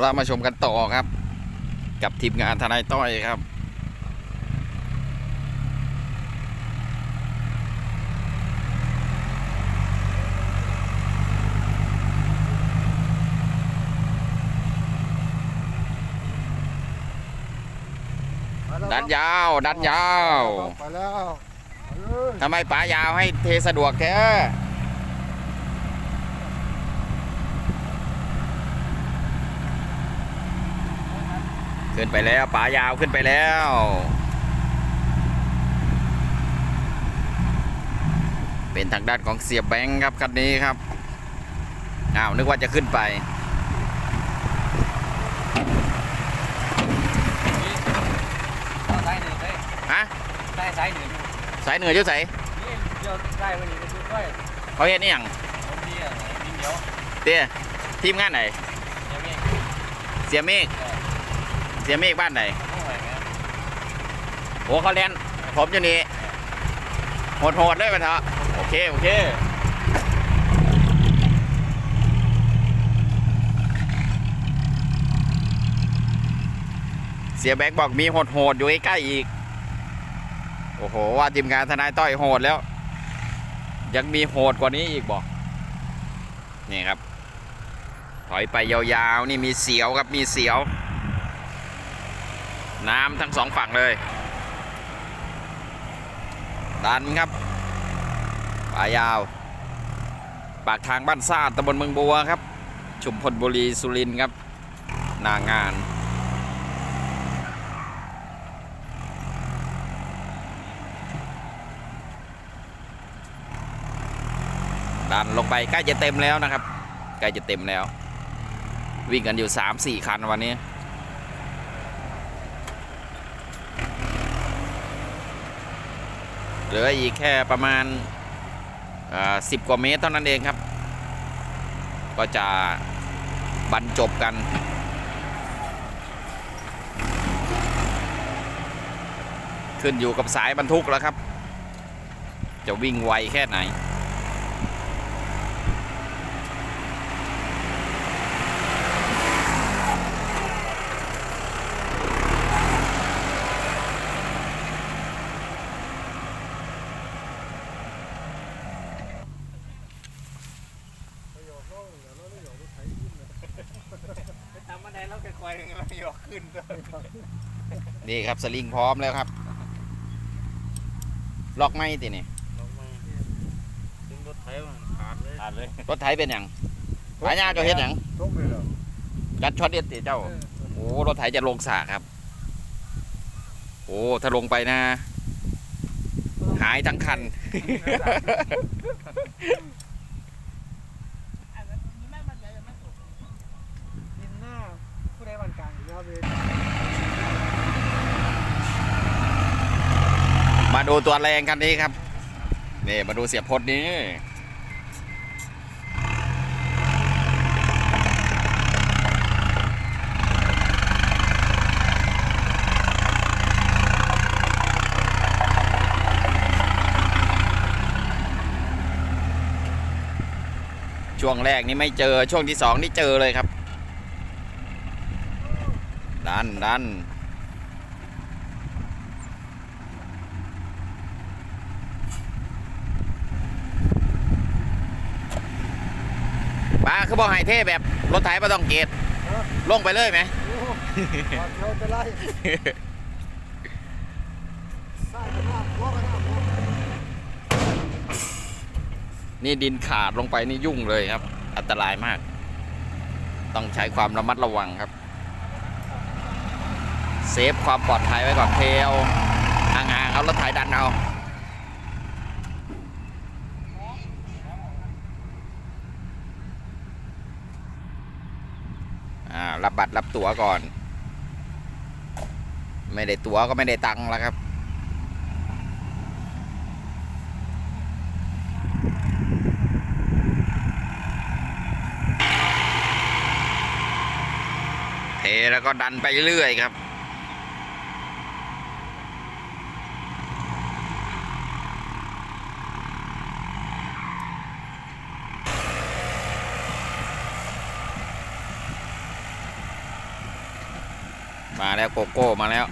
เรามาชมกันต่อครับ กับทีมงานทนายต้อยครับดันยาวดันยาวไปแล้วไปเลยทำไมป๋ายาวให้เทสะดวกแท้ ขึ้นไปแล้วป๋ายาวขึ้นไปแล้วเป็นทางด้านของเสียแบงค์ครับคันนี้ครับ อ้าว นึกว่าจะขึ้นไปสายหนึ่งเลยฮะได้สายหนึ่งสายเหนืออยุ่ใสนี่เดี๋ยวได้วันนี้ไปช่วยด้วยเขาเห็นนี่ยังผมดีอะดินเดียวเตี้ยทีมงานไหนยังไม่เสียเมฆ เสียเมฆบ้านไหนต้องไหวไงโอ้เขาเล่นผมอยู่นี่โหดๆเลยไปเถอะโอเค โอเคเสียแบงค์บอกมีโหดๆอยู่ใกล้ๆอีก โอ้โห ว่าทีมงานทนายต้อยโหดแล้ว ยังมีโหดกว่านี้อีกบอก นี่ครับ ถอยไปยาวๆ นี่มีเสียวครับ มีเสียว น้ำทั้งสองฝั่งเลย ดันครับป่ายาว ปากทางบ้านซาดตำบลเมืองบัวครับ ชุมพลบุรีสุรินครับ นางานดันลงไปใกล้จะเต็มแล้วนะครับ ใกล้จะเต็มแล้ว วิ่งกันอยู่ 3-4 คันวันนี้ เหลืออีกแค่ประมาณสิบกว่าเมตรเท่านั้นเองครับ ก็จะบรรจบกัน ขึ้นอยู่กับสายบรรทุกแล้วครับ จะวิ่งไวแค่ไหนำมาได้แล้วแกคอยเราหยอกขึ้นด้วยนี่ครับสลิงพร้อมแล้วครับ ล็อกไม่ตินี่ลงมาถึงรถไถมันขาดเลยขาดเลยรถไถเป็นอย่างหายาเจ้าเฮ็ดอย่างตกเลยเหรอกัดช็อตเด็ดติเจ้า โอ้รถไถจะลงสระครับ โอ้ถ้าลงไปนะ หายทั้งคัน ดินหน้าผู้ใดวันกลางอยู่นะครับเวร มาดูตัวแรงคันนี้ครับนี่มาดูเสียพจน์นี้ช่วงแรกนี่ไม่เจอช่วงที่สองนี่เจอเลยครับ ดันดันป้าคือบอกให้เท่แบบ รถไถไม่ต้องเกตลงไปเลยไหมโอ้โหก่อนเที่ยวจะไล่สร้างกันหน้าหัวกันหน้าหัวนี่ดินขาดลงไปนี่ยุ่งเลยครับ อันตรายมาก ต้องใช้ความระมัดระวังครับ เซฟความปลอดภัยไว้ก่อนเทเอาห่างๆเอารถไถดันเอาอ่ารับบัตรรับตั๋วก่อน ไม่ได้ตั๋วก็ไม่ได้ตังค์แล้วครับ เทแล้วก็ดันไปเรื่อยครับ มาแล้วโกโก้มาแล้ว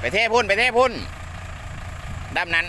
ไปเทพุ่นไปเทพุ่นด้ามนั้น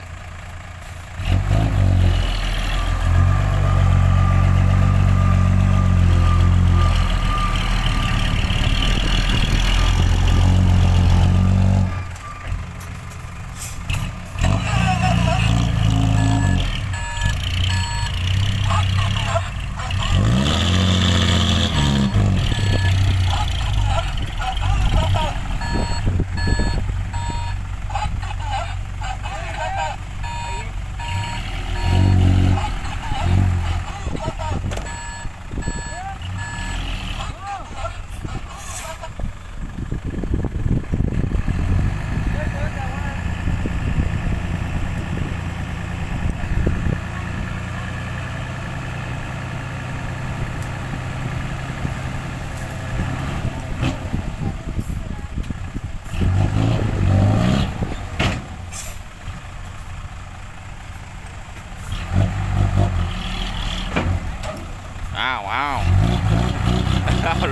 อ้าวอ้าว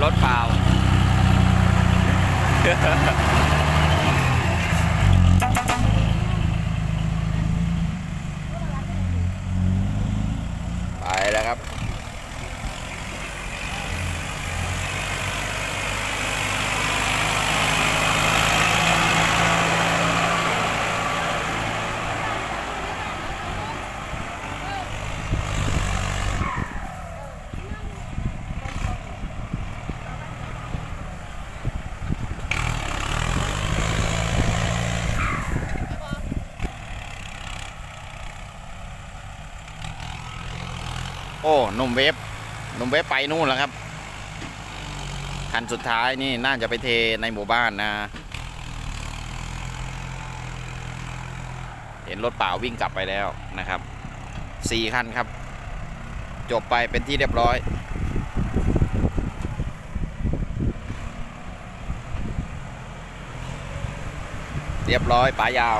รถเปล่า โอ้นุ่มเวฟนุ่มเวฟไปนู่นแล้วครับคันสุดท้ายนี่น่าจะไปเทในหมู่บ้านนะ เห็นรถเปล่าวิ่งกลับไปแล้วนะครับสี่คันครับ จบไปเป็นที่เรียบร้อย เรียบร้อยป๋ายาว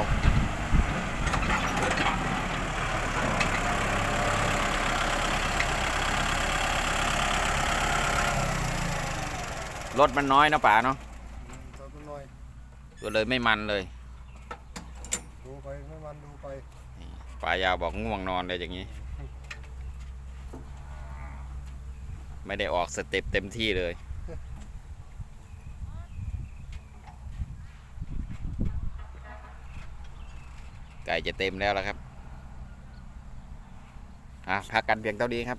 รถมันน้อยนะป๋าเนาะตัวมันน้อยก็เลยไม่มันเลย ดูไปไม่มันดูไปป๋ายาวบอกง่วงนอนเลยอย่างนี้ ไม่ได้ออกสเต็ปเต็มที่เลยไก่จะเต็มแล้วแล้วครับอะพักกันเพียงเท่านี้ครับ